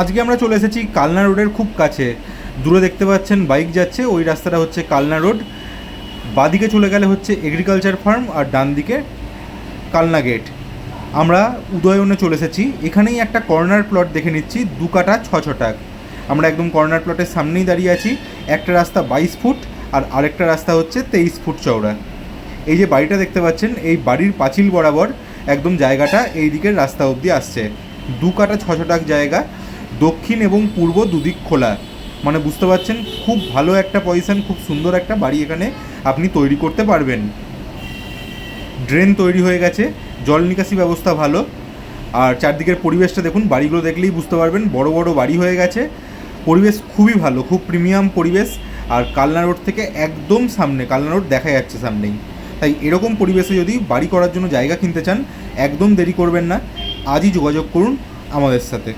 আজকে আমরা চলে এসেছি কালনা রোডের খুব কাছে। দূরে দেখতে পাচ্ছেন বাইক যাচ্ছে, ওই রাস্তাটা হচ্ছে কালনা রোড। বাদিকে চলে গেলে হচ্ছে এগ্রিকালচার ফার্ম আর ডান দিকে কালনা গেট আমরা উদয়নে চলে এসেছি, এখানেই একটা কর্নার প্লট দেখে নিচ্ছি, দু কাটা ছ ছটাক আমরা একদম কর্নার প্লটের সামনেই দাঁড়িয়ে আছি, একটা রাস্তা বাইশ ফুট আর আরেকটা রাস্তা হচ্ছে তেইশ ফুট চওড়া। এই যে বাড়িটা দেখতে পাচ্ছেন, এই বাড়ির পাঁচিল বরাবর একদম জায়গাটা এই দিকের রাস্তা অবধি আসছে। দু কাটা ছ ছটাক জায়গা দক্ষিণ এবং পূর্ব দুদিক খোলা। মানে বুঝতে পারছেন? খুব ভালো একটা পজিশন খুব সুন্দর একটা বাড়ি এখানে আপনি তৈরি করতে পারবেন। ড্রেন তৈরি হয়ে গেছে, জল নিকাশি ব্যবস্থা ভালো। আর চারদিকের পরিবেশটা দেখুন, বাড়িগুলো দেখলেই বুঝতে পারবেন, বড় বড় বাড়ি হয়ে গেছে। পরিবেশ খুবই ভালো, খুব প্রিমিয়াম পরিবেশ। আর কালনা রোড থেকে একদম সামনে, কালনা রোড দেখা যাচ্ছে সামনেই। তাই এরকম পরিবেশে যদি বাড়ি করার জন্য জায়গা কিনতে চান, একদম দেরি করবেন না। আজই যোগাযোগ করুন আমাদের সাথে।